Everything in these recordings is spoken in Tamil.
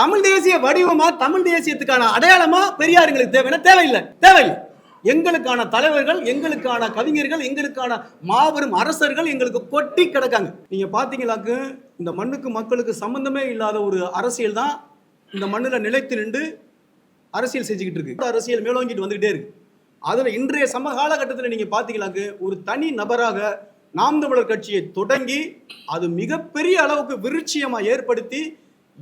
தமிழ் தேசிய வடிவமா தமிழ் தேசியத்துக்கான அடையாளமா பெரியார் எங்களுக்கு தேவைன்னா தேவையில்லை. தேவையில்லை. எங்களுக்கான தலைவர்கள் எங்களுக்கான கவிஞர்கள் எங்களுக்கான மாபெரும் அரசர்கள் எங்களுக்கு கொட்டி கிடக்காங்க. நீங்க பாத்தீங்களாக்கு இந்த மண்ணுக்கு மக்களுக்கு சம்பந்தமே இல்லாத ஒரு அரசியல் தான் இந்த மண்ணில் நிலைத்து நின்று அரசியல் செஞ்சுக்கிட்டு இருக்கு. அரசியல் மேலோங்கிட்டு வந்துகிட்டே இருக்கு. அதில் இன்றைய சம காலகட்டத்தில் நீங்க பாத்தீங்களாக்கு ஒரு தனி நபராக நாம் தமிழர் கட்சியை தொடங்கி அது மிகப்பெரிய அளவுக்கு விருட்சியமாக ஏற்படுத்தி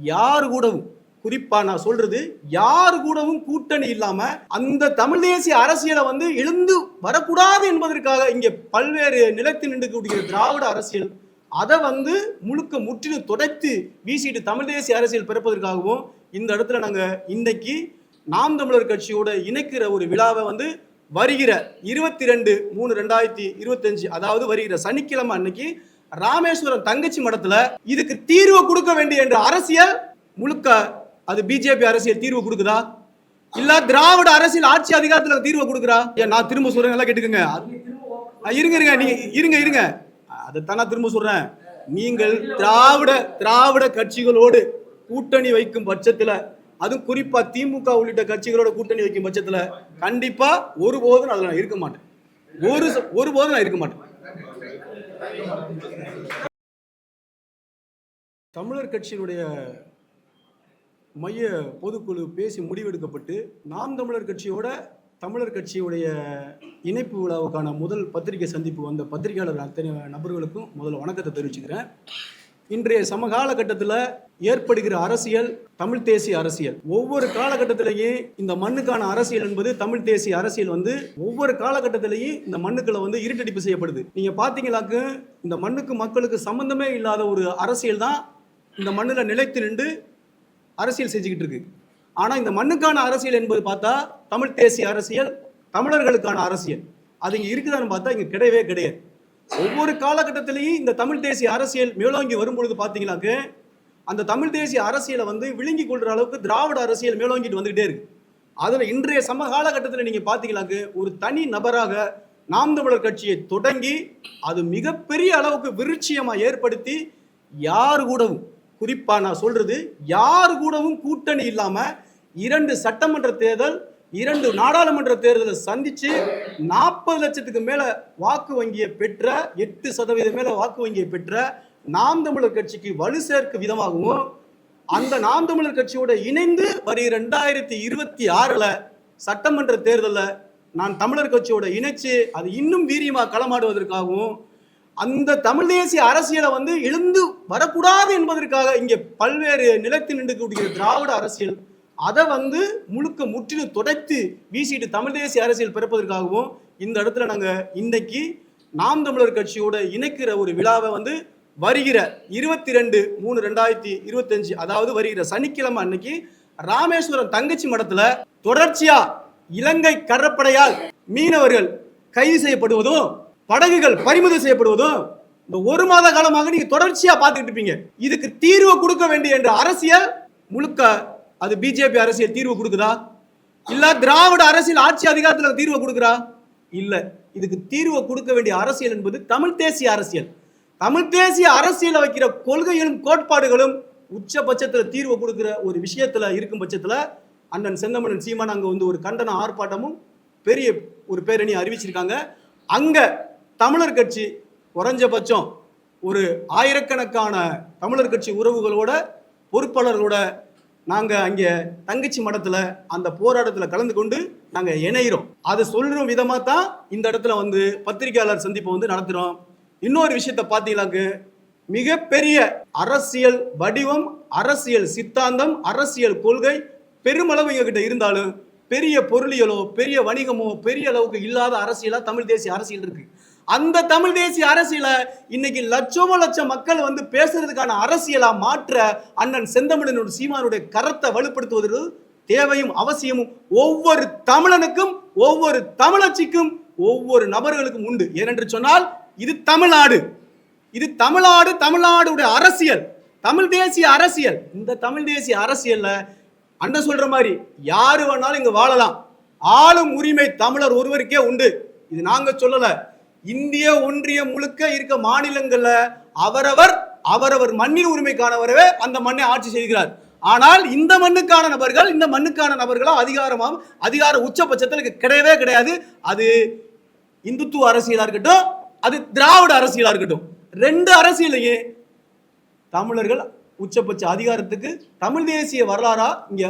யார் கூடவும் குறிப்பா நான் சொல்றது யார் கூடவும் கூட்டணி இல்லாம அந்த தமிழ் தேசிய அரசியலை வந்து எழுந்து வரக்கூடாது என்பதற்காக இங்க பல்வேறு நிலத்தில் நின்றுக்கூடிய திராவிட அரசியல் அதை வந்து முழுக்க முற்றிலும் துடைத்து வீசிட்டு தமிழ் தேசிய அரசியல் பிறப்பதற்காகவும் இந்த இடத்துல நாங்க இன்னைக்கு நாம் தமிழர் கட்சியோட இணைக்கிற ஒரு விழாவை வந்து வருகிற இருபத்தி ரெண்டு மூணு ரெண்டாயிரத்தி இருபத்தஞ்சு அதாவது வருகிற சனிக்கிழமை அன்னைக்கு ராமேஸ்வரம் தங்கச்சி மடத்துல இதுக்கு தீர்வு கொடுக்க வேண்டிய என்ற அரசியல் முழுக்க அது பிஜேபி அரசியல் தீர்வு கொடுக்குதா? இல்ல திராவிட அரசியல் ஆட்சி அதிகாரத்துல தீர்வு கொடுக்குறா? ஏன் நான் திரும்ப சொல்றேன் நல்லா கேட்டுக்கோங்க. இருங்க இருங்க நீங்க இருங்க இருங்க. அதைத்தான் நான் திரும்ப சொல்றேன். நீங்கள் திராவிட திராவிட கட்சிகளோடு கூட்டணி வைக்கும் பட்சத்துல அதுவும் குறிப்பா திமுக உள்ளிட்ட கட்சிகளோட கூட்டணி வைக்கும் பட்சத்துல கண்டிப்பா ஒருபோதும் அதுல நான் இருக்க மாட்டேன். ஒரு ஒருபோதும் நான் இருக்க மாட்டேன். தமிழர் கட்சியினுடைய மைய பொதுக்குழு பேசி முடிவெடுக்கப்பட்டு நாம் தமிழர் கட்சியோட தமிழர் கட்சியுடைய இணைப்பு விழாவுக்கான முதல் பத்திரிகை சந்திப்பு வந்த பத்திரிகையாளர் அத்தனை நபர்களுக்கும் முதல்ல வணக்கத்தை தெரிவிச்சுக்கிறேன். இன்றைய சமகால கட்டத்தில் ஏற்படுகிற அரசியல் தமிழ் தேசிய அரசியல். ஒவ்வொரு காலகட்டத்திலேயும் இந்த மண்ணுக்கான அரசியல் என்பது தமிழ் தேசிய அரசியல் வந்து ஒவ்வொரு காலகட்டத்திலையும் இந்த மண்ணுக்குள்ள வந்து இருட்டடிப்பு செய்யப்படுது. நீங்க பாத்தீங்களாக்கு இந்த மண்ணுக்கு மக்களுக்கு சம்பந்தமே இல்லாத ஒரு அரசியல் தான் இந்த மண்ணில் நிலைத்து நின்று அரசியல் செஞ்சுக்கிட்டு இருக்கு. ஆனால் இந்த மண்ணுக்கான அரசியல் என்பது பார்த்தா தமிழ் தேசிய அரசியல் தமிழர்களுக்கான அரசியல். அது இங்கே இருக்குதான்னு பார்த்தா இங்கே கிடையவே கிடையாது. ஒவ்வொரு காலகட்டத்திலையும் இந்த தமிழ் தேசிய அரசியல் மேலோங்கி வரும்பொழுது பார்த்தீங்கன்னாக்க அந்த தமிழ் தேசிய அரசியலை வந்து விழுங்கி கொள்கிற அளவுக்கு திராவிட அரசியல் மேலோங்கிட்டு வந்துகிட்டே இருக்கு. அதில் இன்றைய சம காலகட்டத்தில் நீங்கள் பாத்தீங்கன்னாக்க ஒரு தனி நபராக நாம் தமிழர் கட்சியை தொடங்கி அது மிகப்பெரிய அளவுக்கு விருட்சியமாக ஏற்படுத்தி யார் கூடவும் குறிப்பாக நான் சொல்கிறது யார் கூடவும் கூட்டணி இல்லாமல் இரண்டு சட்டமன்ற தேர்தல் இரண்டு நாடாளுமன்ற தேர்தலை சந்திச்சு நாற்பது லட்சத்துக்கு மேல வாக்கு வங்கியை பெற்ற எட்டு சதவீதம் மேல வாக்கு வங்கியை பெற்ற நாம் தமிழர் கட்சிக்கு வலு சேர்க்க விதமாகவும் அந்த நாம் தமிழர் கட்சியோட இணைந்து வரி ரெண்டாயிரத்தி இருபத்தி ஆறுல சட்டமன்ற தேர்தலில் நான் தமிழர் கட்சியோட இணைச்சு அது இன்னும் வீரியமா களமாடுவதற்காகவும் அந்த தமிழ் தேசிய அரசியலை வந்து எழுந்து வரக்கூடாது என்பதற்காக இங்கே பல்வேறு நிலத்தில் நின்று திராவிட அரசியல் அதை வந்து முழுக்க முற்றிலும் துடைத்து வீசிட்டு தமிழ் தேசிய அரசியல் பிறப்பதற்காகவும் இந்த இடத்துல நாங்கள் இன்னைக்கு நாம் தமிழர் கட்சியோட இணைக்கிற ஒரு விழாவை வந்து வருகிற இருபத்தி ரெண்டு மூணு ரெண்டாயிரத்தி இருபத்தஞ்சு அதாவது வருகிற சனிக்கிழமை அன்னைக்கு ராமேஸ்வரம் தங்கச்சி மடத்துல தொடர்ச்சியா இலங்கை கடற்படையால் மீனவர்கள் கைது செய்யப்படுவதும் படகுகள் பறிமுதல் செய்யப்படுவதும் இந்த ஒரு மாத காலமாக நீங்க தொடர்ச்சியா பார்த்துக்கிட்டு இருப்பீங்க. இதுக்கு தீர்வு கொடுக்க வேண்டிய என்ற அரசியல் முழுக்க அது பிஜேபி அரசியல் தீர்வு கொடுக்குதா? இல்ல திராவிட அரசியல் ஆட்சி அதிகாரத்தில் தீர்வு கொடுக்குறா? இல்ல. இதுக்கு தீர்வு கொடுக்க வேண்டிய அரசியல் என்பது தமிழ் தேசிய அரசியல். தமிழ் தேசிய அரசியல் வைக்கிற கொள்கைகளும் கோட்பாடுகளும் உச்சபட்சத்தில் தீர்வு கொடுக்கிற ஒரு விஷயத்துல இருக்கும் பட்சத்துல அண்ணன் செந்தமனன் சீமான் அங்க வந்து ஒரு கண்டன ஆர்ப்பாட்டமும் பெரிய ஒரு பேரணி அறிவிச்சிருக்காங்க. அங்க தமிழர் கட்சி குறைஞ்சபட்சம் ஒரு ஆயிரக்கணக்கான தமிழர் கட்சி உறவுகளோட பொறுப்பாளர்களோட நாங்கள் அங்கே தங்கச்சி மடத்தில் அந்த போராட்டத்தில் கலந்து கொண்டு நாங்கள் இணைகிறோம் அதை சொல்கிற விதமாக தான் இந்த இடத்துல வந்து பத்திரிகையாளர் சந்திப்பை வந்து நடத்துகிறோம் இன்னொரு விஷயத்த பார்த்தீங்களாக்கு மிகப்பெரிய அரசியல் வடிவம் அரசியல் சித்தாந்தம் அரசியல் கொள்கை பெருமளவு எங்ககிட்ட இருந்தாலும் பெரிய பொருளியலோ பெரிய வணிகமோ பெரிய அளவுக்கு இல்லாத அரசியலாக தமிழ் தேசிய அரசியல் இருக்குது அந்த தமிழ் தேசிய அரசியலை இன்னைக்கு லட்சமோ லட்சம் மக்கள் வந்து பேசுறதுக்கான அரசியலா மாற்ற அண்ணன் செந்தமிழனோட சீமானுடைய கரத்தை வலுப்படுத்துவதற்கு தேவையும் அவசியமும் ஒவ்வொரு தமிழனுக்கும் ஒவ்வொரு தமிழச்சிக்கும் ஒவ்வொரு நபர்களுக்கும் உண்டு. ஏனென்று சொன்னால் இது தமிழ்நாடு. இது தமிழ்நாடு தமிழ்நாடுடைய அரசியல். தமிழ் தேசிய அரசியல். இந்த தமிழ் தேசிய அரசியல்ல அண்ணன் சொல்ற மாதிரி யாரு வேணாலும் இங்க வாழலாம். ஆளும் உரிமை தமிழர் ஒருவருக்கே உண்டு. இது நாங்க சொல்லல. இந்திய ஒன்றியம் முழுக்க இருக்க மாநிலங்கள்ல அவரவர் அவரவர் மண்ணின் உரிமைக்கானவரவே அந்த மண்ணை ஆட்சி செய்கிறார். ஆனால் இந்த மண்ணுக்கான நபர்கள் இந்த மண்ணுக்கான நபர்களா அதிகாரமாக அதிகார உச்சபட்சத்தில் கிடையவே கிடையாது. அது இந்துத்துவ அரசியலா இருக்கட்டும் அது திராவிட அரசியலா இருக்கட்டும். ரெண்டு அரசியலையும் தமிழர்கள் உச்சபட்ச அதிகாரத்துக்கு தமிழ் தேசிய வரலாறா இங்க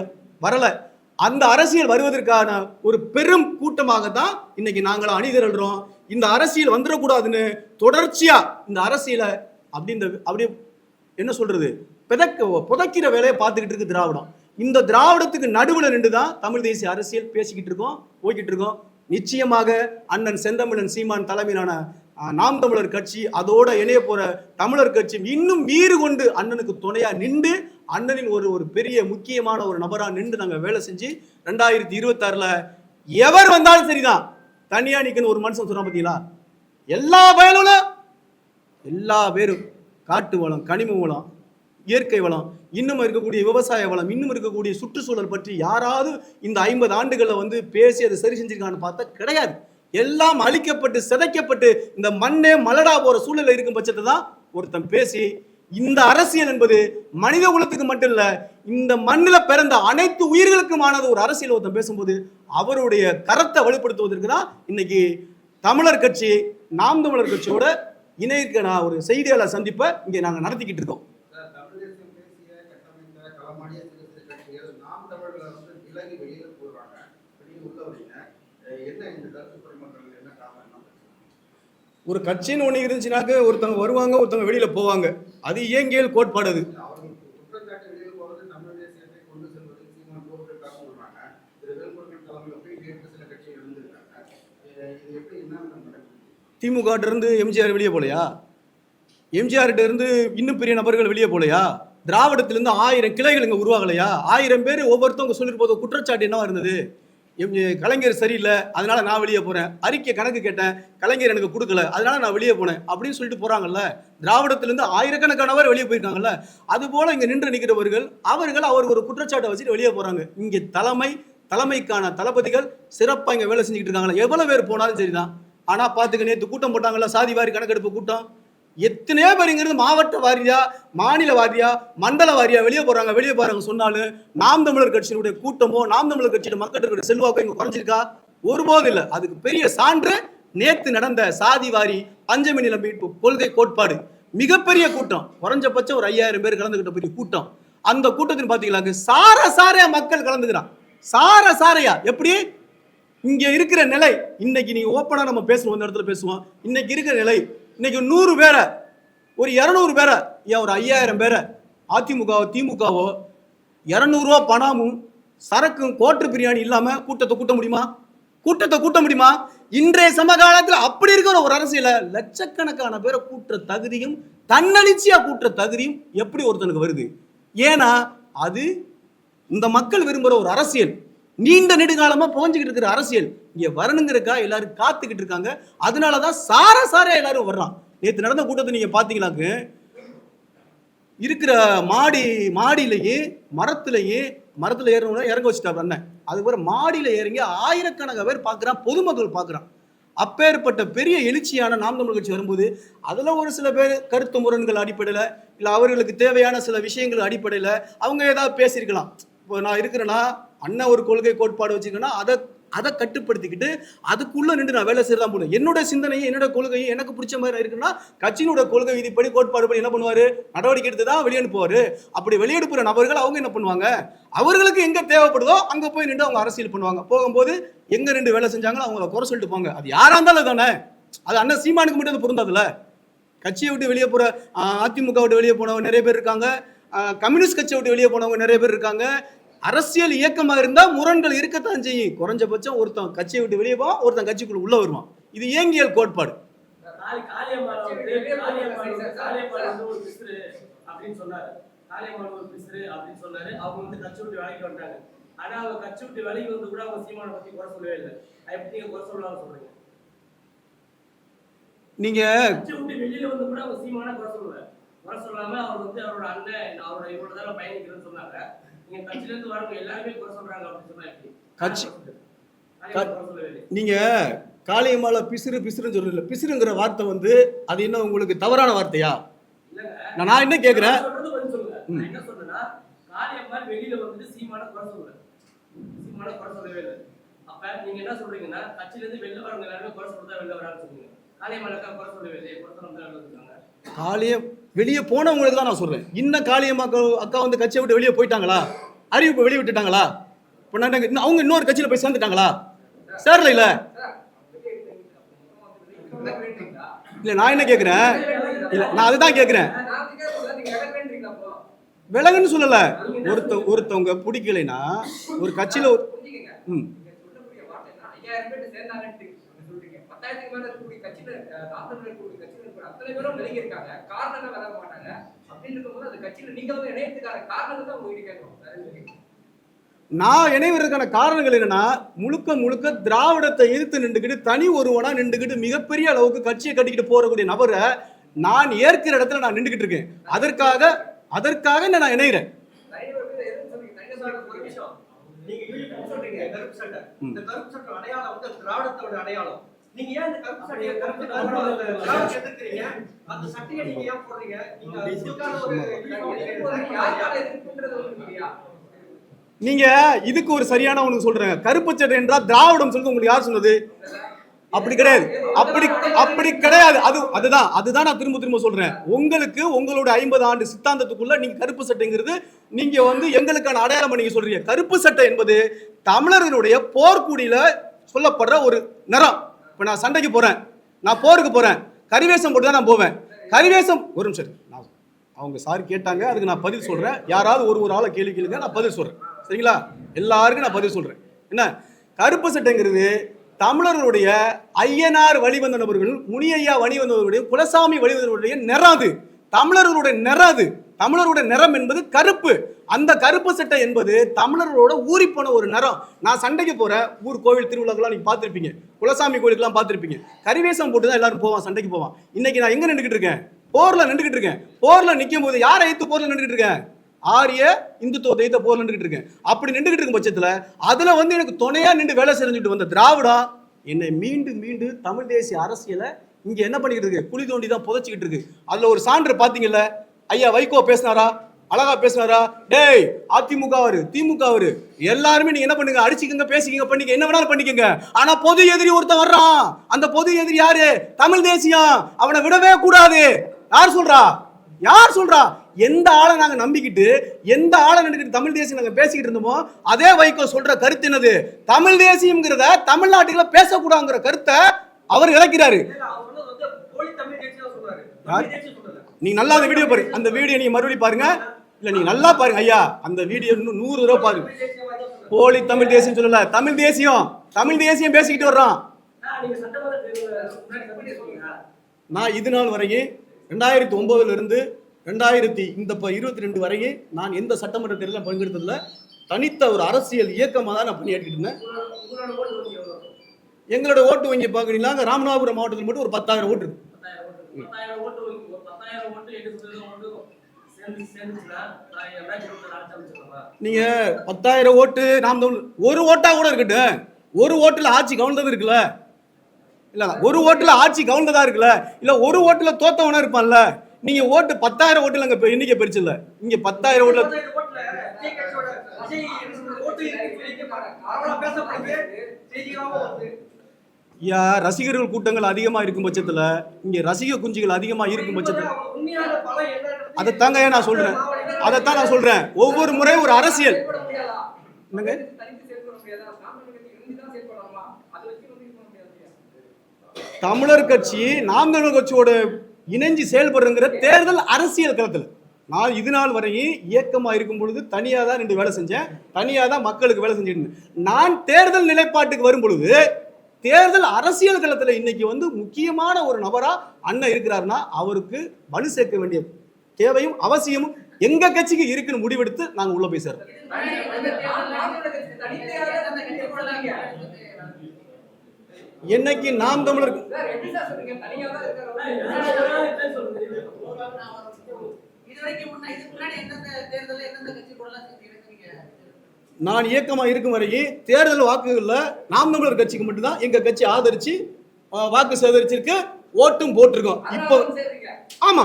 வரல. அந்த அரசியல் வருவதற்கான ஒரு பெரும் கூட்டமாக தான் இன்னைக்கு நாங்களும் அணிதிரள்றோம். இந்த அரசியல் வந்துடக்கூடாதுன்னு தொடர்ச்சியா இந்த அரசியலை அப்படி இந்த அப்படி என்ன சொல்றது? பிதக்க புதைக்கிற வேலையை பார்த்துக்கிட்டு இருக்கு திராவிடம். இந்த திராவிடத்துக்கு நடுவில் நின்று தான் தமிழ் தேசிய அரசியல்? பேசிக்கிட்டு இருக்கோம் போய்கிட்டு இருக்கோம். நிச்சயமாக அண்ணன் செந்தமிழன் சீமான் தலைமையிலான நாம் தமிழர் கட்சி அதோட இணைய போற தமிழர் கட்சி இன்னும் மீறு கொண்டு அண்ணனுக்கு துணையா நின்று அண்ணனின் ஒரு ஒரு பெரிய முக்கியமான ஒரு நபரா நின்று நாங்கள் வேலை செஞ்சு ரெண்டாயிரத்தி இருபத்தாறுல எவர் வந்தாலும் சரிதான். தனியாக நிற்கணும் ஒரு மனுஷன் சொன்னா பார்த்தீங்களா எல்லா வயலும் எல்லா பேரும் காட்டு வளம் கனிம வளம் இயற்கை வளம் இன்னும் இருக்கக்கூடிய விவசாய வளம் இன்னும் இருக்கக்கூடிய சுற்றுச்சூழல் பற்றி யாராவது இந்த ஐம்பது ஆண்டுகளில் வந்து பேசி அதை சரி செஞ்சிருக்கான்னு பார்த்தா கிடையாது. எல்லாம் அழிக்கப்பட்டு சிதைக்கப்பட்டு இந்த மண்ணே மலடா போகிற சூழலில் இருக்கும் பட்சத்தை தான் ஒருத்தன் பேசி இந்த அரசியல் என்பது மனித குலத்துக்கு மட்டும் இல்ல இந்த மண்ணில் பிறந்த அனைத்து உயிர்களுக்குமானது ஒரு அரசியல் ஒருத்தன் பேசும்போது அவருடைய கரத்தை வலுப்படுத்துவதற்கு தான் இன்னைக்கு தமிழர் கட்சி நாம் தமிழர் கட்சியோட நான் ஒரு செய்தியாளர் சந்திப்பை இங்கே நாங்கள் நடத்திக்கிட்டு இருக்கோம் சார், தமிழ் தேசியம் பேசிய, கட்டமைத்த, களமாடிய சிறு சிறு கட்சிகள் நாம் தமிழர்களை வந்து விலகி வெளியில போடுறாங்க. வெளியில உள்ள வரீங்க. அஹ் என்ன இந்த கருத்து பரிமாற்றங்கள் என்ன காரணம் என்ன பிரச்சனை? ஒரு கட்சின்னு ஒன்று இருந்துச்சுனாக்க ஒருத்தவங்க வருவாங்க ஒருத்தவங்க வெளியில் போவாங்க. அது இயங்கியல் கோட்பாடு அது. அவர்கள் திமுக இருந்து எம்ஜிஆர் வெளியே போலையா? எம்ஜிஆர்கிட்ட இருந்து இன்னும் பெரிய நபர்கள் வெளியே போலையா? திராவிடத்திலிருந்து ஆயிரம் கிளைகள் இங்கே உருவாகலையா? ஆயிரம் பேர் ஒவ்வொருத்தவங்க சொல்லிட்டு குற்றச்சாட்டு என்னவா இருந்தது? கலைஞர் சரியில்லை அதனால நான் வெளியே போறேன். அறிக்கை கணக்கு கேட்டேன் கலைஞர் எனக்கு கொடுக்கல அதனால நான் வெளியே போனேன் அப்படின்னு சொல்லிட்டு போறாங்கல்ல. திராவிடத்திலிருந்து ஆயிரக்கணக்கானவர் வெளியே போயிருக்காங்கல்ல. அது போல இங்க நின்று நிற்கிறவர்கள் அவர்கள் அவர் ஒரு குற்றச்சாட்டை வச்சுட்டு வெளியே போறாங்க. இங்க தலைமை தலைமைக்கான தளபதிகள் சிறப்பாக இங்கே வேலை செஞ்சுக்கிட்டு இருக்காங்களா. எவ்வளவு பேர் போனாலும் சரிதான். ஆனா பாத்துக்க நேற்று கூட்டம் போட்டாங்கல்ல சாதி வாரி கணக்கெடுப்பு கூட்டம். எத்தனையோ பேர் இங்கிருந்து மாவட்ட வாரியா மாநில வாரியா மண்டல வாரியா வெளியே போறாங்க வெளியே போறாங்க சொன்னாலும் நாம் தமிழர் கட்சியினுடைய கூட்டமோ நாம் தமிழர் கட்சியோட மக்களுடைய செல்வாக்கோ இங்க குறைஞ்சிருக்கா? ஒருபோது இல்லை. அதுக்கு பெரிய சான்று நேத்து நடந்த சாதி வாரி பஞ்சமி நில மீட்பு கொள்கை கோட்பாடு. மிகப்பெரிய கூட்டம். குறைஞ்சபட்சம் ஒரு ஐயாயிரம் பேர் கலந்துகிட்ட பெரிய கூட்டம். அந்த கூட்டத்தில் பாத்தீங்களாங்க சார சாரையா மக்கள் கலந்துக்கிறான். சார சாரையா. எப்படி? இங்க இருக்கிற நிலை. இன்னைக்கு நீங்க ஓப்பனா நம்ம பேசுவோம் இந்த இடத்துல பேசுவோம். இன்னைக்கு இருக்கிற நிலை. இன்னைக்கு நூறு பேரை ஒரு இரநூறு பேரை ஏன் ஒரு ஐயாயிரம் பேரை அதிமுகவோ திமுகவோ இரநூறுவா பணமும் சரக்கும் கோட்டர் பிரியாணி இல்லாமல் கூட்டத்தை கூட்ட முடியுமா? கூட்டத்தை கூட்ட முடியுமா? இன்றைய சமகாலத்தில் அப்படி இருக்கிற ஒரு அரசியல லட்சக்கணக்கான பேரை கூட்டுற தகுதியும் தன்னெழுச்சியா கூட்டுற தகுதியும் எப்படி ஒருத்தனுக்கு வருது? ஏன்னா அது இந்த மக்கள் விரும்புகிற ஒரு அரசியல். நீண்ட நெடுங்காலமா புகஞ்சுக்கிட்டு இருக்கிற அரசியல். இங்க வரணுங்கிறக்கா எல்லாரும் காத்துக்கிட்டு இருக்காங்க. அதனாலதான் சார சாரா எல்லாரும் வர்றான். நேத்து நடந்த கூட்டத்தை நீங்க பாத்தீங்களாக்கு? இருக்கிற மாடி மாடியிலேயே மரத்திலேயே மரத்துல ஏறணும்னா இறங்க வச்சுட்டா அண்ணன். அதுக்கப்புறம் மாடியில இறங்கி ஆயிரக்கணக்கான பேர் பார்க்குறான் பொதுமக்கள் பார்க்குறான் அப்பேற்பட்ட பெரிய எழுச்சியான நாம் தமிழ் கட்சி வரும்போது அதுல ஒரு சில பேர் கருத்து முரண்கள் அடிப்படையில் இல்லை அவர்களுக்கு தேவையான சில விஷயங்கள் அடிப்படையில் அவங்க ஏதாவது பேசியிருக்கலாம். இப்போ நான் இருக்கிறேன்னா அண்ணன் ஒரு கொள்கை கோட்பாடு வச்சுருக்கேன்னா அதை அதை கட்டுப்படுத்திக்கிட்டு அதுக்குள்ளே நின்று நான் வேலை செய்யலாம் போகணும் என்னோட சிந்தனையும் என்னோட கொள்கையும் எனக்கு பிடிச்ச மாதிரி இருக்குன்னா கட்சியினோட கொள்கை விதிப்படி கோட்பாடு படி என்ன பண்ணுவார்? நடவடிக்கை எடுத்து தான் வெளியனுப்புவார் அப்படி வெளியெடுப்புற நபர்கள் அவங்க என்ன பண்ணுவாங்க? அவர்களுக்கு எங்கே தேவைப்படுதோ அங்கே போய் நின்று அவங்க அரசியல் பண்ணுவாங்க. போகும்போது எங்கே ரெண்டு வேலை செஞ்சாங்களோ அவங்கள குறை சொல்லிட்டு போங்க. அது யாராக இருந்தாலும் தானே அது அண்ணன் சீமானுக்கு மட்டும் அது கட்சியை விட்டு வெளியே போகிற அதிமுக விட்டு வெளியே போனவங்க நிறைய பேர் இருக்காங்க. கம்யூனிஸ்ட் கட்சியை விட்டு வெளியே போனவங்க நிறைய பேர் இருக்காங்க. அரசியல் இயக்கமா இருந்தா முரண்கள் இருக்கத்தான் செய்யும். குறைஞ்சபட்சம் ஒருத்தன் கட்சியை விட்டு வெளியே போவான் ஒருத்தன் கட்சிக்குள்ள உள்ள வருவான். இது இயங்கியல் கோட்பாடு. அப்படின்னு சொன்னாரு. காளியம்மாள் ஒரு பிசுறு அப்படின்னு சொன்னாரு. அவங்க வந்து கட்சி விட்டு வேலைக்கு வந்தாங்க ஆனா அவங்க கட்சி விட்டு வேலைக்கு வந்து கூட அவங்க சீமானை பத்தி குறை சொல்லவே இல்லை. எப்படி நீங்க குறை சொல்லலாம் சொல்றீங்க? நீங்க கட்சி விட்டு வெளியில வந்து கூட அவங்க சீமான குறை சொல்லல. குறை சொல்லாம அவர் வந்து அவரோட அண்ணன் அவரோட இவ்வளவு தூரம் பயணிக்கிறேன்னு சொன்னாங்க. கட்சி- நீங்க காளியம்மால பிசிறு பிசிறுன்னு சொல்றீங்க பிசிறுங்கிற வார்த்தை வந்து அது என்ன உங்களுக்கு தவறான வார்த்தையா? நான் என்ன கேக்குறேன்? வெளியில வந்துட்டு சீமான குறை சொல்லல சீமான குறை சொல்லவே இல்லை. அப்ப நீங்க என்ன சொல்றீங்கன்னா கட்சியில இருந்து வெளில வரவங்க எல்லாருமே குறை சொல்றதா வெளில வரான்னு சொல்றீங்க காளிய வெளியே போனவங்களுக்கு தான் நான் சொல்றேன். இன்னும் காளியம்மா அக்கா வந்து கட்சியை விட்டு வெளியே போயிட்டாங்களா? அறிவிப்பு வெளியே விட்டுட்டாங்களா? இப்போ இன்னும் அவங்க இன்னொரு கட்சியில் போய் சேர்ந்துட்டாங்களா? சேரல இல்ல? இல்ல நான் என்ன கேக்குறேன்? இல்ல நான் அதுதான் கேக்குறேன். விலகுன்னு சொல்லல. ஒருத்த ஒருத்தவங்க பிடிக்கலைன்னா ஒரு கட்சியில நான் இணைவதற்கான காரணங்கள் என்னன்னா முழுக்க முழுக்க திராவிடத்தை எதிர்த்து நின்றுக்கிட்டு தனி ஒருவனா நின்றுக்கிட்டு மிகப்பெரிய அளவுக்கு கட்சியை கட்டிக்கிட்டு போறக்கூடிய நபரை நான் ஏற்கிற இடத்துல நான் நின்றுக்கிட்டு இருக்கேன். அதற்காக அதற்காக நான் இணைகிறேன்? ஒரு நிமிஷம். நீங்க யூனிஃபார்ம் சொல்றீங்க, கருப்பு சட்டை. ம். இந்த கருப்பு சட்டை அடையாளம் வந்து திராவிடத்தோட அடையாளம். நீங்க ஏன் இந்த கருப்பு சட்டையை கருப்பு எதிர்க்கிறீங்க அந்த சட்டையை நீங்க ஏன் போடுறீங்க? நீங்க உங்களுக்கான ஒரு நீங்க இதுக்கு ஒரு சரியான ஒன்று சொல்றேன் கருப்பு சட்டை என்றால் திராவிடம் சொல்றது உங்களுக்கு யார் சொன்னது? அப்படி கிடையாது. அப்படி அப்படி கிடையாது. அது அதுதான் அதுதான் நான் திரும்ப திரும்ப சொல்றேன். உங்களுக்கு உங்களோட ஐம்பது ஆண்டு சித்தாந்தத்துக்குள்ள நீங்க கருப்பு சட்டைங்கிறது நீங்க வந்து எங்களுக்கான அடையாளம் நீங்க சொல்றீங்க. கருப்பு சட்டை என்பது தமிழர்களுடைய போர்க்குடியில சொல்லப்படுற ஒரு நிறம். இப்போ நான் சண்டைக்கு போகிறேன் நான் போருக்கு போகிறேன் கரிவேஷம் போட்டு தான் நான் போவேன். கரிவேஷம் ஒரு நிமிஷம் நான் அவங்க சார் கேட்டாங்க. அதுக்கு நான் பதில் சொல்கிறேன் யாராவது ஒரு ஒரு ஆளை கேள்வி கேளுங்க. நான் பதில் சொல்கிறேன் சரிங்களா? எல்லாருக்கும் நான் பதில் சொல்கிறேன் என்ன? கருப்பு சட்டைங்கிறது தமிழர்களுடைய ஐயனார் வழிவந்த நபர்கள் முனியையா வழிவந்தவர்களுடைய குலசாமி வழிவந்தவர்களுடைய நிறாது தமிழர்களுடைய நிறாது தமிழரோட தமிழருடைய நிறம் என்பது கருப்பு. அந்த கருப்பு சட்டை என்பது தமிழர்களோட ஊறி போன ஒரு நிறம். நான் சண்டைக்கு போற ஊர் கோவில் திருவிழாக்கெல்லாம் நீங்க பார்த்துருப்பீங்க. குலசாமி கோயிலுக்குலாம் பார்த்துருப்பீங்க. கரிவேசம் போட்டு தான் எல்லாரும் போவான் சண்டைக்கு போவான். இன்னைக்கு நான் எங்க நின்றுக்கிட்டு இருக்கேன்? போர்ல நின்றுக்கிட்டு இருக்கேன். போர்ல நிற்கும் போது யாரை எதிர்த்து போர்ல நின்றுக்கிட்டு இருக்கேன் ஆரிய இந்துத்துவ எதிர்த்த போர்ல நின்றுக்கிட்டு இருக்கேன். அப்படி நின்றுக்கிட்டு இருக்கும் பட்சத்துல அதுல வந்து எனக்கு துணையா நின்று வேலை செஞ்சுட்டு வந்த திராவிடா என்னை மீண்டும் மீண்டும் தமிழ் தேசிய அரசியலை இங்க என்ன பண்ணிக்கிட்டு இருக்கு? குழி தோண்டி தான் புதைச்சிக்கிட்டு இருக்கு. அதுல ஒரு சான்று பாத்தீங்கல்ல ஐயா வைகோ பேசினாரா? அழகா பேசினாரா? டேய் அதிமுக அவரு திமுக அவரு எல்லாருமே நீங்க என்ன பண்ணுங்க? அடிச்சுக்கங்க பேசிக்கங்க பண்ணிக்க என்ன வேணாலும் பண்ணிக்கங்க. ஆனா பொது எதிரி ஒருத்தன் வர்றான். அந்த பொது எதிரி யாரு? தமிழ் தேசியம் அவனை விடவே கூடாது. யார் சொல்றா? யார் சொல்றா? எந்த ஆளை நாங்க நம்பிக்கிட்டு எந்த ஆளை நினைக்கிட்டு தமிழ் தேசியம் நாங்க பேசிக்கிட்டு இருந்தோமோ அதே வைகோ சொல்ற கருத்து என்னது? தமிழ் தேசியம்ங்கிறத தமிழ்நாட்டுல பேசக்கூடாதுங்கிற கருத்தை அவர் இழக்கிறாரு. நீ நல்லா அந்த வீடியோ பாரு. அந்த வீடியோ நீ மறுபடியும் பாருங்க. இல்ல நீ நல்லா பாருங்க ஐயா. அந்த வீடியோ இன்னும் நூறு தடவை பாருங்க போலி தமிழ் தேசியம் சொல்லல. தமிழ் தேசியம். தமிழ் தேசியம் பேசிக்கிட்டு வர்றான். நான் இது நாள் வரையும் ரெண்டாயிரத்தி ஒன்பதுல இருந்து ரெண்டாயிரத்தி இந்த இருபத்தி ரெண்டு வரையும் நான் எந்த சட்டமன்ற தேர்தலில் பங்கெடுத்ததில்ல. தனித்த ஒரு அரசியல் இயக்கமாக தான் நான் பணியாற்றிட்டு இருந்தேன். எங்களோட ஓட்டு வங்கி பார்க்குறீங்களா ராமநாதபுரம் மாவட்டத்தில் மட்டும் ஒரு பத்தாயிரம் ஓட்டு இருக்கு. நீங்க பத்தாயிரம் ஓட்டு நாம் ஒரு ஓட்டா கூட இருக்கட்டும் ஒரு ஓட்டுல ஆட்சி கவுண்டது இருக்குல்ல இல்ல ஒரு ஓட்டுல ஆட்சி கவுண்டதா இருக்குல்ல இல்ல ஒரு ஓட்டுல தோத்தவனா இருப்பான்ல நீங்க ஓட்டு பத்தாயிரம் ஓட்டுல அங்க எண்ணிக்கை பெருசு இல்ல இங்க பத்தாயிரம் ஓட்டுல பேசப்படுது ரசிகர்கள் கூட்டங்கள் அதிகமாக இருக்கும் பட்சத்தில் இங்கே ரசிக குஞ்சுகள் அதிகமாக இருக்கும் பட்சத்தில். அதை தாங்க பலம் அதைத்தாங்க நான் சொல்கிறேன் அதைத்தான் நான் சொல்கிறேன் ஒவ்வொரு முறை ஒரு அரசியல். என்னங்க? தமிழர் கட்சி நாம் தமிழர் கட்சியோட இணைஞ்சு செயல்படுறங்கிற தேர்தல் அரசியல் களத்தில். நான் இது நாள் வரையும் இயக்கமாக இருக்கும் பொழுது தனியாக தான் ரெண்டு வேலை செஞ்சேன். தனியாக தான் மக்களுக்கு வேலை செஞ்சுட்டு நான் தேர்தல் நிலைப்பாட்டுக்கு வரும் பொழுது தேர்தல் அரசியல் களத்தில் இன்னைக்கு வந்து முக்கியமான ஒரு நபரா அண்ணன் இருக்கிறாருன்னா அவருக்கு வலு சேர்க்க வேண்டிய தேவையும் அவசியமும் எங்க கட்சிக்கு இருக்குன்னு முடிவெடுத்து நாங்க உள்ள போய் சேர்றோம் என்னைக்கு நாம் தமிழர் இதுவரைக்கும் முன்ன- முன்னாடி எந்தெந்த தேர்தலில் எந்தெந்த கட்சி கூடலாம் சேர்ந்து இணைக்கிறீங்க? நான் இயக்கமா இருக்கும் வரையும் தேர்தல் வாக்குகள்ல நாம் தமிழர் கட்சிக்கு மட்டும்தான் எங்க கட்சி ஆதரிச்சு அஹ், வாக்கு சேகரிச்சிருக்கு ஓட்டும் போட்டிருக்கோம். இப்போ அதனால வந்து சேர்றீங்க. ஆமா.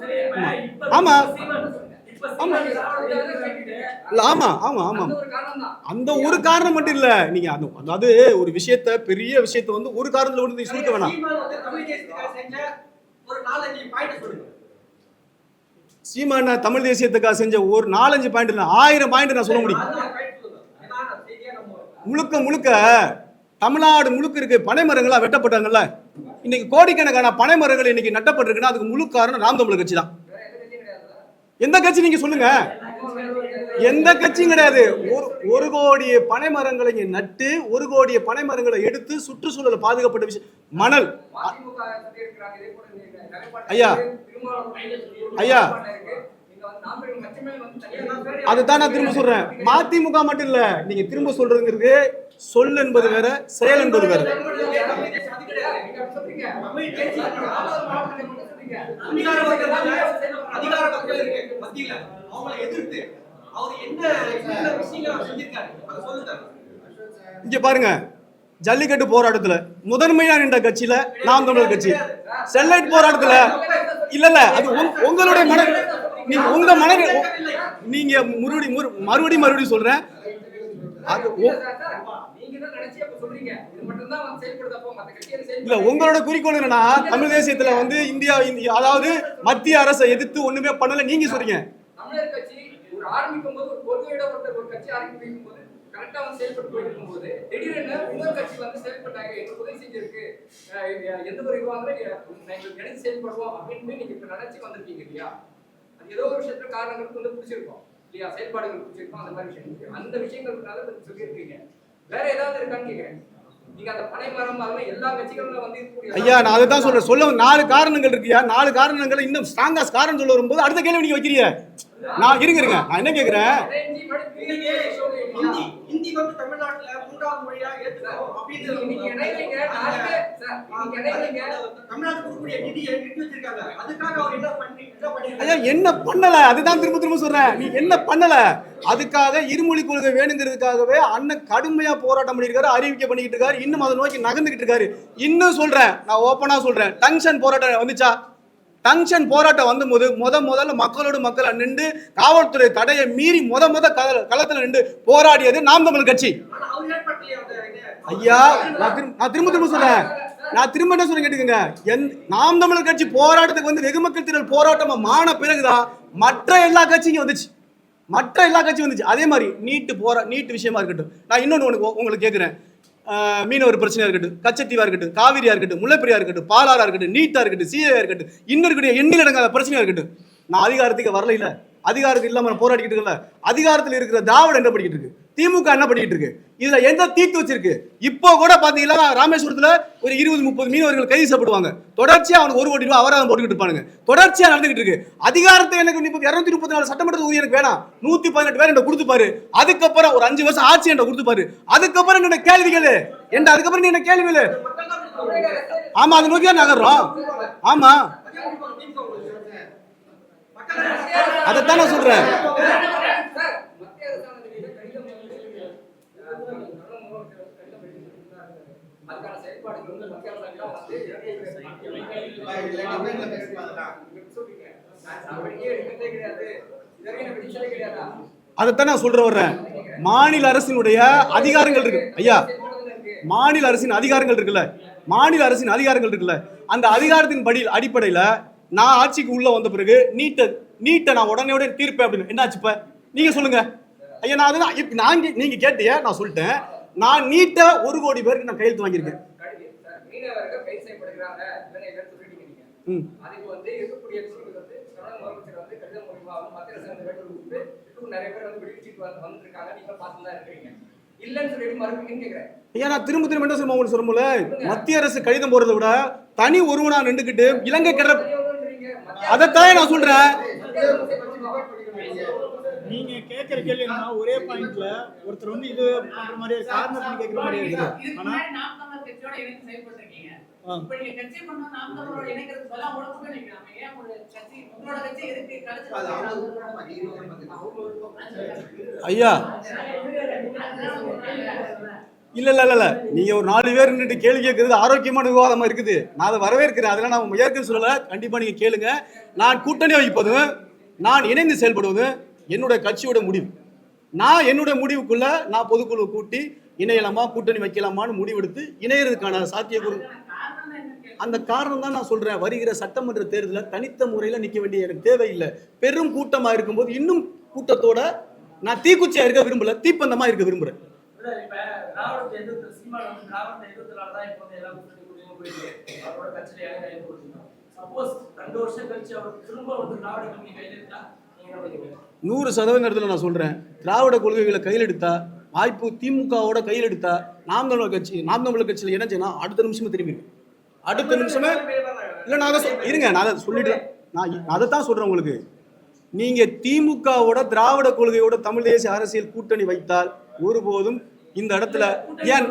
சரி, இப்ப- இப்ப ஆமா. சீமான் இப்ப இப்ப ஆமா. சீமான் திராவிட கட்சியில இல்ல ஆமா. ஆமா ஆமா. அந்த ஒரு காரணம் மட்டும் இல்ல. நீங்க அது அதாவது ஒரு விஷயத்த பெரிய விஷயத்த வந்து ஒரு காரணத்துல வந்து சுருக்க வேணாம் சீமான் வந்து தமிழ் தேசத்துக்காக செஞ்ச ஒரு நாலஞ்சு பாயிண்ட் சொல்லுங்க சீமான தமிழ் தேசியத்துக்காக செஞ்ச ஒரு நாலஞ்சு பாயிண்ட் இல்லை ஆயிரம் பாயிண்ட் நான் சொல்ல முடியும். முழுக்க முழுக்க தமிழ்நாடு முழுக்க இருக்க பனை மரங்களா வெட்டப்பட்டாங்கல்ல? இன்னைக்கு கோடிக்கணக்கான பனை மரங்கள் இன்னைக்கு நட்டப்பட்டிருக்குன்னா அதுக்கு முழு காரணம் நாம் தமிழர் கட்சி தான் எந்த கட்சி நீங்க சொல்லுங்க? எந்த கட்சியும் கிடையாது. ஒரு ஒரு கோடி பனை மரங்களை நட்டு ஒரு கோடி பனை மரங்களை எடுத்து சுற்றுச்சூழலை பாதுகாப்பட்ட விஷயம். மணல். ஐயா. ஐயா. அதுதான் நான் திரும்ப சொல்றேன். மதிமுக மட்டும் இல்ல. நீங்க திரும்ப சொல்றதுங்கிறது சொல் என்பது வேற செயல் என்பது வேற. அதிகார இங்க பாருங்க. ஜல்லிக்கட்டு போராட்டத்துல முதன்மையா நின்ற கட்சியில நாம் தமிழர் கட்சி. ஸ்டெர்லைட் போராட்டத்துல இல்ல இல்ல அது உங்க- உங்களுடைய மன நீங்க உங்க மன நீங்க மறுபடி மறு- மறுபடி மறுபடியும் சொல்றேன். அது உ- நீங்க தான் நினைச்சு அப்ப சொல்றீங்க. இது மட்டும் தான் வந்து செயல்படுதப்போ மத்த கட்சியில இல்ல உங்களோட குறிக்கோள் என்னன்னா தமிழ் தேசியத்துல வந்து இந்தியா இந்தியா- அதாவது மத்திய அரசை எதிர்த்து ஒண்ணுமே பண்ணல நீங்க சொல்றீங்க. தமிழர் கட்சி ஒரு ஆரம்பிக்கும் போது ஒரு கொள்கையோட ஒருத்தர் ஒரு கட்சி ஆரம்பிக்கும் போது கரெக்டா வந்து செயல்பட்டு போயிருக்கும் போது திடீரென இன்னொரு கட்சி வந்து செயல்பட்டாங்க எங்களுக்கு உதவி செஞ்சிருக்கு எந்த ஒரு இதுவாக எங்களுக்கு இணைந்து செயல்படுவோம் அப்படின்னு நீங்க இப்ப நினைச்சு வந்திருக்கீங்க இல்லையா? அது ஏதோ ஒரு விஷயத்துல காரணங்களுக்கு வந்து பிடிச்சிருக்கோம் இல்லையா? செயல்பாடுகள் பிடிச்சிருக்கோம் அந்த மாதிரி விஷயம். அந்த விஷயங்களுக்குனால சொல்லியிருக்கீங்க. வேற ஏதாவது இருக்கான்னு இருக்கக்கூடிய ஐயா நான் அதை தான். சொல்றேன். சொல்ல நாலு காரணங்கள் இருக்குயா நாலு காரணங்கள் இன்னும் ஸ்ட்ராங்கா காரணம் சொல்ல வரும்போது அடுத்த கேள்வி நீங்க வைக்கிறீங்க. நான் இருங்க இருங்க. நான் என்ன கேக்குறேன்? ஹிந்தி ஹிந்தி வந்து தமிழ்நாட்டுல மூன்றாவது மொழியா ஏத்துக்கணும் அப்படின்னு நீங்க இணையீங்க நாலு பேர் சார் நீங்க இணையீங்க தமிழ்நாட்டுக்கு கொடுக்கக்கூடிய நிதியை நிறுத்தி வச்சிருக்காங்க. அதுக்காக அவர் என்ன பண்ணி என்ன ஐயா பண்ணி என்ன பண்ணல? அதுதான் திரும்ப திரும்ப சொல்றேன். நீ என்ன பண்ணல? அதுக்காக இருமொழி கொள்கை வேணுங்கிறதுக்காகவே அண்ணன் கடுமையா போராட்டம் பண்ணியிருக்காரு அறிவிக்கை பண்ணிக்கிட்டு இருக்காரு இன்னும் அதை நோக்கி நகர்ந்துகிட்டு இருக்காரு. இன்னும் சொல்றேன் நான் ஓப்பனா சொல்றேன். டங்ஷன் போராட்டம் வந்துச்சா? டங்ஷன் போராட்டம் வந்தபோது முத முதல்ல மக்களோடு மக்கள் நின்று காவல்துறை தடையை மீறி முத முத களத்தில் களத்துல நின்று போராடியது நாம் தமிழ் கட்சி. ஐயா நான் திரும்ப நான் திரும்ப திரும்ப சொல்றேன். நான் திரும்ப என்ன சொல்ல கேட்டுக்கங்க. என் நாம் தமிழர் கட்சி போராட்டத்துக்கு வந்து வெகு மக்கள் திரள் போராட்டமா மான பிறகுதான் மற்ற எல்லா கட்சியும் வந்துச்சு. மற்ற எல்லா கட்சியும் வந்துச்சு. அதே மாதிரி நீட்டு போரா நீட்டு விஷயமா இருக்கட்டும். நான் இன்னொன்று உனக்கு உங்களுக்கு கேட்குறேன் மீனவர் பிரச்சனையா இருக்கட்டும் கச்சத்தீவாக இருக்கட்டும் காவிரியா இருக்கட்டும் முல்லைப்பெரியா இருக்கட்டும் பாலாரா இருக்கட்டும் நீட்டா இருக்கட்டும் சீரையாக இருக்கட்டும் இன்னும் இருக்கட்டும் எண்ணில் அடங்காத பிரச்சனையாக இருக்கட்டும். நான் அதிகாரத்துக்கு வரல இல்லை. அதிகாரத்துக்கு இல்லாமல் நான் போராடிக்கிட்டு இருக்கல அதிகாரத்தில் இருக்கிற திராவிட என்ன பண்ணிக்கிட்டு இருக்கு? திமுக என்ன பண்ணிக்கிட்டு இருக்கு? இதுல எந்த தீர்த்து வச்சிருக்கு? இப்போ கூட பாத்தீங்கன்னா ராமேஸ்வரத்துல ஒரு இருபது முப்பது மீனவர்கள் கைது செய்யப்படுவாங்க. தொடர்ச்சியா அவனுக்கு ஒரு கோடி ரூபாய் அபராதம் போட்டுக்கிட்டு இருப்பாங்க தொடர்ச்சியா நடந்துகிட்டு இருக்கு. அதிகாரத்தை எனக்கு இப்போ இருநூத்தி முப்பத்தி நாலு சட்டமன்ற தொகுதி எனக்கு வேணாம். நூத்தி பதினெட்டு பேர் என்ன கொடுத்துப்பாரு அதுக்கப்புறம் ஒரு அஞ்சு வருஷம் ஆட்சி என்ன கொடுத்துப்பாரு அதுக்கப்புறம் என்ன கேள்விகள் என்ன அதுக்கப்புறம் நீ என்ன கேள்விகள் ஆமா அது நோக்கி நகர்றோம். ஆமா. அதைத்தான் நான் சொல்றேன். அதைத்தான் நான் சொல்ற வர்றேன். மாநில அரசினுடைய அதிகாரங்கள் இருக்கு. ஐயா மாநில அரசின் அதிகாரங்கள் இருக்குல்ல. மாநில அரசின் அதிகாரங்கள் இருக்குல்ல. அந்த அதிகாரத்தின் படி அடிப்படையில நான் ஆட்சிக்கு உள்ள வந்த பிறகு நீட்டை நீட்டை நான் உடனே உடனே தீர்ப்பேன் அப்படின்னு. என்னாச்சு இப்ப? நீங்க சொல்லுங்க. ஐயா நான் அதுதான் இப்ப நான் நீங்க கேட்டிய நான் சொல்லிட்டேன். நான் நீட்டை ஒரு கோடி பேருக்கு நான் கையெழுத்து வாங்கியிருக்கேன். நான் திரும்ப திரும்ப என்ன சொல்லுவோம் சொல்லும்போது மத்திய அரசு கடிதம் போறதை விட தனி ஒருவனா நின்றுக்கிட்டு இலங்கை கடற்கரை அதைத்தான் நான் சொல்றேன். நீங்க கேட்கிற கேள்வி என்னன்னா ஒரே பாயிண்ட்ல ஒருத்தர் வந்து இது பண்ற மாதிரி காரணம் பண்ணி கேட்கிற மாதிரி ஆனா கலைச்சு ஐயா. இல்ல இல்ல இல்ல நீங்க ஒரு நாலு பேர் நின்று கேள்வி கேட்கறது ஆரோக்கியமான விவாதமா இருக்குது. நான் அதை வரவேற்கிறேன். அதெல்லாம் நான் ஏற்கனவே சொல்லல. கண்டிப்பா நீங்க கேளுங்க. நான் கூட்டணி வைப்பது நான் இணைந்து செயல்படுவது என்னுடைய கட்சியோட முடிவு. நான் என்னுடைய முடிவுக்குள்ள நான் பொதுக்குழு கூட்டி இணையலாமா கூட்டணி வைக்கலாமான்னு முடிவெடுத்து இணையறதுக்கான சாத்தியக்கூறு. அந்த காரணம் தான் நான் சொல்றேன். வருகிற சட்டமன்ற தேர்தலில் தனித்த முறையில் நிற்க வேண்டிய எனக்கு தேவையில்லை. பெரும் கூட்டமாக இருக்கும்போது இன்னும் கூட்டத்தோட நான் தீக்குச்சியாக இருக்க விரும்பல தீப்பந்தமாக இருக்க விரும்புகிறேன் இப்ப திராவிடத்தை எதிர்த்து சீமான் வந்து திராவிடத்தை எதிர்த்தனாலதான் இப்ப வந்து எல்லாம் கூட்டணி கூட்டணி போயிருக்கு அவரோட கட்சியில இறங்க ஏற்படுத்திருக்கோம் சப்போஸ் ரெண்டு வருஷம் கழிச்சு அவர் திரும்ப வந்து திராவிட கட்சி கையில் இருக்கா நீங்க என்ன பண்ணுவீங்க நூறு சதவீதத்தில் நான் சொல்றேன். திராவிட கொள்கைகளை கையில் எடுத்தா வாய்ப்பு திமுகவோட கையில் எடுத்தா நாம் தமிழர் கட்சி நாம் தமிழர் கட்சியில் இணைஞ்சேன்னா அடுத்த நிமிஷமே திரும்பிடுவேன் அடுத்த நிமிஷமே இல்லை நான் அதை இருங்க நான் அதை சொல்லிட்டு நான் அதை தான் சொல்றேன் உங்களுக்கு. நீங்க திமுகவோட திராவிட கொள்கையோட தமிழ் தேசிய அரசியல் கூட்டணி வைத்தால் ஒருபோதும் இந்த இடத்துல ஏன்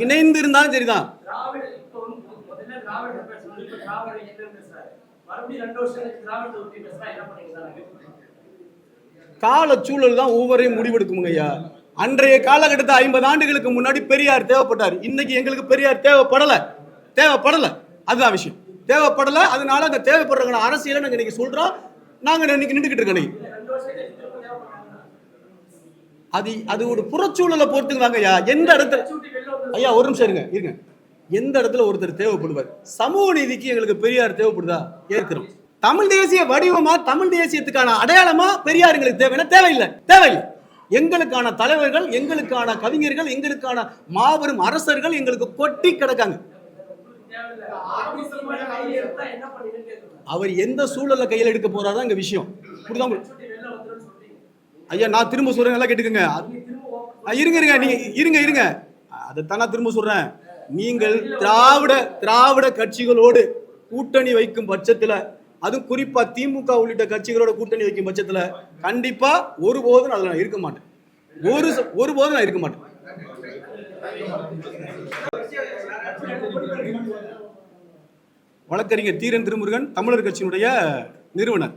இணைந்து இருந்தாலும் சரிதான். கால சூழல் தான் ஒவ்வொரையும் முடிவெடுக்குமுங்க ஐயா அன்றைய காலகட்டத்தை ஐம்பது ஆண்டுகளுக்கு முன்னாடி பெரியார் தேவைப்பட்டார். இன்னைக்கு எங்களுக்கு பெரியார் தேவைப்படல. தேவைப்படல. அதுதான் விஷயம். தேவைப்படல. அதனால அந்த தேவைப்படுறவங்க அரசியலை நாங்க இன்னைக்கு சொல்றோம். நாங்க இன்னைக்கு நின்றுக்கிட்டு இருக்கோம் இன்னைக்கு. ரெண்டு வருஷம் கழிச்சு திரும்ப தேவைப்படுறாங்க அது அது ஒரு புறச்சூழலை பொறுத்துக்குவாங்க ஐயா. எந்த இடத்துல? ஐயா ஒரு நிமிஷம் இருங்க இருங்க. எந்த இடத்துல ஒருத்தர் தேவைப்படுவார்? சமூக நீதிக்கு எங்களுக்கு பெரியார் தேவைப்படுதா? ஏற்கிறோம் தமிழ் தேசிய வடிவமா தமிழ் தேசியத்துக்கான அடையாளமா பெரியார் எங்களுக்கு தேவைன்னா தேவையில்லை. தேவையில்லை. எங்களுக்கான தலைவர்கள் எங்களுக்கான கவிஞர்கள் எங்களுக்கான மாபெரும் அரசர்கள் எங்களுக்கு கொட்டி கிடக்காங்க. அவர் எந்த சூழல்ல கையில் எடுக்க போறாதான் இங்க விஷயம். புரியுதா உங்களுக்கு? கட்சி வெளில வந்துருன்னு சொல்றீங்க ஐயா நான் திரும்ப சொல்றேன் நல்லா கேட்டுக்கோங்க. ஆ, இருங்க இருங்க நீங்கள் இருங்க இருங்க. அதைத்தான் நான் திரும்ப சொல்றேன். நீங்கள் திராவிட திராவிட கட்சிகளோடு கூட்டணி வைக்கும் பட்சத்தில் அதுவும் குறிப்பாக திமுக உள்ளிட்ட கட்சிகளோட கூட்டணி வைக்கும் பட்சத்தில் கண்டிப்பாக ஒருபோதும் அதில் நான் இருக்க மாட்டேன். ஒரு ஒருபோதும் நான் இருக்க மாட்டேன். வழக்கறிஞர் தீரன் திருமுருகன் தமிழர் கட்சியினுடைய நிறுவனர்.